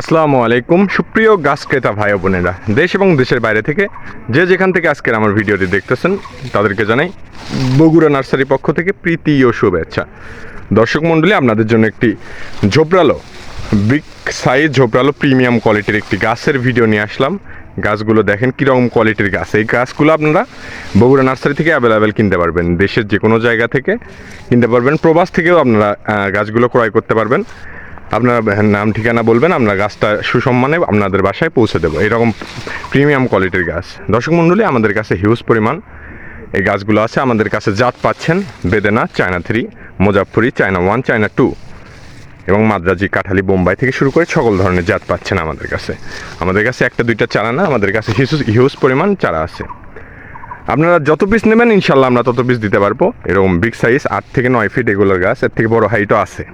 আসসালামু আলাইকুম। সুপ্রিয় গাছ ক্রেতা ভাই বোনেরা, দেশ এবং দেশের বাইরে থেকে যে যেখান থেকে আজকের আমার ভিডিওটি দেখতেছেন, তাদেরকে জানাই বগুড়া নার্সারি পক্ষ থেকে প্রীতি ও শুভেচ্ছা। দর্শক মণ্ডলী, আপনাদের জন্য একটি ঝোপড়ালো বিগ সাইজ ঝোপড়ালো প্রিমিয়াম কোয়ালিটির একটি গাছের ভিডিও নিয়ে আসলাম। গাছগুলো দেখেন কীরকম কোয়ালিটির গাছ। এই গাছগুলো আপনারা বগুড়া নার্সারি থেকে অ্যাভেলেবেল কিনতে পারবেন। দেশের যে কোনো জায়গা থেকে কিনতে পারবেন। প্রবাস থেকেও আপনারা গাছগুলো ক্রয় করতে পারবেন। আপনারা নাম ঠিকানা বলবেন, আমরা গাছটা সুসম্মানে আপনাদের বাসায় পৌঁছে দেবো। এরকম প্রিমিয়াম কোয়ালিটির গাছ। দর্শক মণ্ডলী, আমাদের কাছে হিউজ পরিমাণ এই গাছগুলো আছে। আমাদের কাছে জাত পাচ্ছেন বেদেনা, চায়না থ্রি মোজাফরি চায়না ওয়ান চায়না টু এবং মাদ্রাজি, কাঠালি, বোম্বাই থেকে শুরু করে সকল ধরনের জাত পাচ্ছেন আমাদের কাছে। আমাদের কাছে একটা, দুইটা চারা না, আমাদের কাছে হিউজ হিউজ পরিমাণ চারা আছে। আপনারা যত পিস নেবেন, ইনশাল্লাহ আমরা তত পিস দিতে পারব। এরকম বিগ সাইজ আট থেকে নয় ফিট এগুলোর গাছ, এর থেকে বড় হাইটও আছে।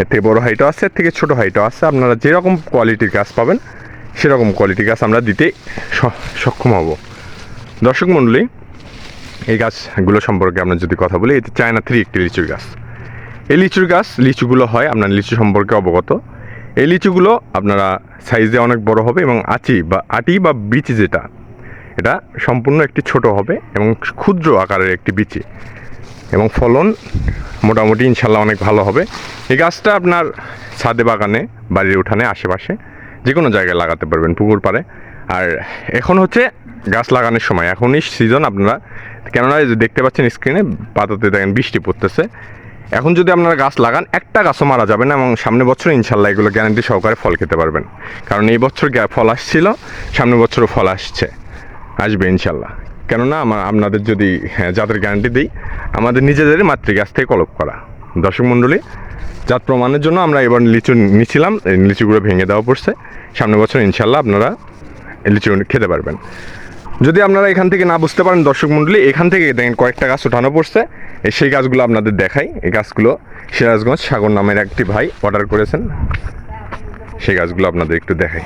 এর থেকে বড় হাইটও আছে, এর থেকে ছোটো হাইটও আছে। আপনারা যেরকম কোয়ালিটির গাছ পাবেন, সেরকম কোয়ালিটির গাছ আমরা দিতে সক্ষম হব। দর্শক মণ্ডলী এই গাছগুলো সম্পর্কে আমরা যদি কথা বলি এটি চায়না থ্রি একটি লিচুর গাছ। এই লিচুর গাছ, লিচুগুলো হয় আপনার লিচু সম্পর্কে অবগত। এই লিচুগুলো আপনারা সাইজে অনেক বড় হবে এবং আচি বা আটি বা বিচি যেটা, এটা সম্পূর্ণ একটি ছোট হবে এবং ক্ষুদ্র আকারের একটি বিচি। এবং ফলন মোটামুটি ইনশাল্লাহ অনেক ভালো হবে। এই গাছটা আপনার ছাদে বাগানে, বাড়ির উঠানে, আশেপাশে যে কোনো জায়গায় লাগাতে পারবেন, পুকুর পাড়ে। আর এখন হচ্ছে গাছ লাগানোর সময়। এখনই সিজন আপনারা, কেননা দেখতে পাচ্ছেন স্ক্রিনে পাতাতে দেখেন বৃষ্টি পড়তেছে। এখন যদি আপনারা গাছ লাগান, একটা গাছও মারা যাবে না এবং সামনে বছর ইনশাল্লাহ এগুলো গ্যারান্টি সহকারে ফল খেতে পারবেন। কারণ এই বছর ফল আসছিল সামনের বছরও ফল আসছে, আসবে ইনশাল্লাহ। কেননা আমার আপনাদের যদি জাতের গ্যারান্টি দিই, আমাদের নিজেদের মাতৃগাছ থেকে কলপ করা। দর্শক মণ্ডলী, জাত প্রমাণের জন্য আমরা এবার লিচু নিছিলাম, এই লিচুগুলো ভেঙে দেওয়া পড়ছে। সামনের বছর ইনশাল্লাহ আপনারা লিচু খেতে পারবেন। যদি আপনারা এখান থেকে না বুঝতে পারেন, দর্শক মণ্ডলী, এখান থেকে দেখেন কয়েকটা গাছ ওঠানো পড়ছে। সেই গাছগুলো আপনাদের দেখাই। এই গাছগুলো সিরাজগঞ্জ সাগর নামের একটি ভাই অর্ডার করেছেন। সেই গাছগুলো আপনাদের একটু দেখাই।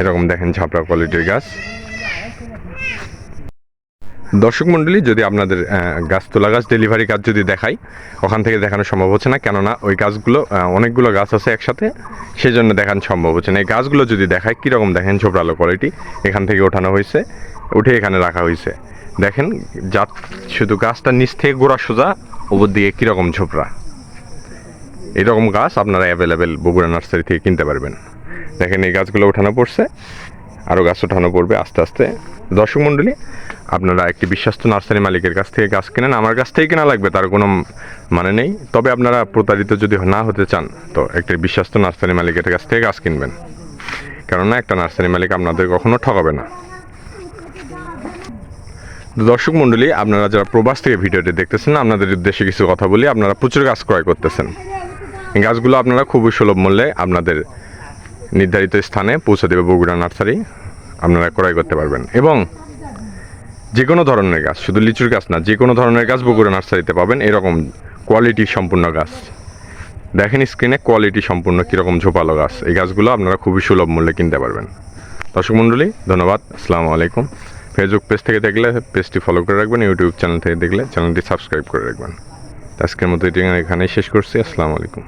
এরকম দেখেন ঝাপড়া কোয়ালিটির গাছ। দর্শক মণ্ডলী যদি আপনাদের গাছ তোলা গাছ ডেলিভারি কাজ যদি দেখাই, ওখান থেকে দেখানো সম্ভব হচ্ছে না, কেননা ওই গাছগুলো অনেকগুলো গাছ আছে একসাথে সেই জন্য দেখানো সম্ভব হচ্ছে না। এই গাছগুলো যদি দেখায় কীরকম দেখেন ছোপড়ালো কোয়ালিটি এখান থেকে ওঠানো হয়েছে, উঠে এখানে রাখা হয়েছে। দেখেন জাত শুধু গাছটা নিচ থেকে গোড়া সোজা, উপর দিকে কীরকম ঝোপড়া এরকম গাছ আপনারা অ্যাভেলেবেল বগুড়া নার্সারি থেকে কিনতে পারবেন। দেখেন এই গাছগুলো ওঠানো পড়ছে আরও গাছ ওঠানো পড়বে আস্তে আস্তে। দর্শক মণ্ডলী আপনারা একটি বিশ্বস্ত নার্সারি মালিকের কাছ থেকে গাছ কেনেন, আমার কাছ থেকে কেনা লাগবে, তার কোনো মানে নেই। তবে আপনারা প্রতারিত যদি না হতে চান, তো একটি বিশ্বস্ত নার্সারি মালিকের কাছ থেকে গাছ কিনবেন। কেননা একটা নার্সারি মালিক আপনাদের কখনো ঠকাবে না। দর্শক মণ্ডলী, আপনারা যারা প্রবাস থেকে ভিডিওটি দেখতেছেন, আপনাদের উদ্দেশ্যে কিছু কথা বলি। আপনারা প্রচুর গাছ ক্রয় করতেছেন। গাছগুলো আপনারা খুবই সুলভ মূল্যে আপনাদের নির্ধারিত স্থানে পৌঁছে দেবে বগুড়া নার্সারি। আপনারা ক্রয় করতে পারবেন। এবং যে কোনো ধরনের গাছ, শুধু লিচুর গাছ না যে কোনো ধরনের গাছ বগুড়া নার্সারিতে পাবেন, এরকম কোয়ালিটি সম্পূর্ণ গাছ। দেখেন স্ক্রিনে কোয়ালিটি সম্পূর্ণ কীরকম ঝোপালো গাছ। এই গাছগুলো আপনারা খুবই সুলভ মূল্যে কিনতে পারবেন। দর্শক মণ্ডলী, ধন্যবাদ, আসসালামু আলাইকুম। ফেসবুক পেজ থেকে দেখলে পেজটি ফলো করে রাখবেন ইউটিউব চ্যানেল থেকে দেখলে চ্যানেলটি সাবস্ক্রাইব করে রাখবেন। আজকের মতো এটি এখানেই শেষ করছি, আসসালামু আলাইকুম।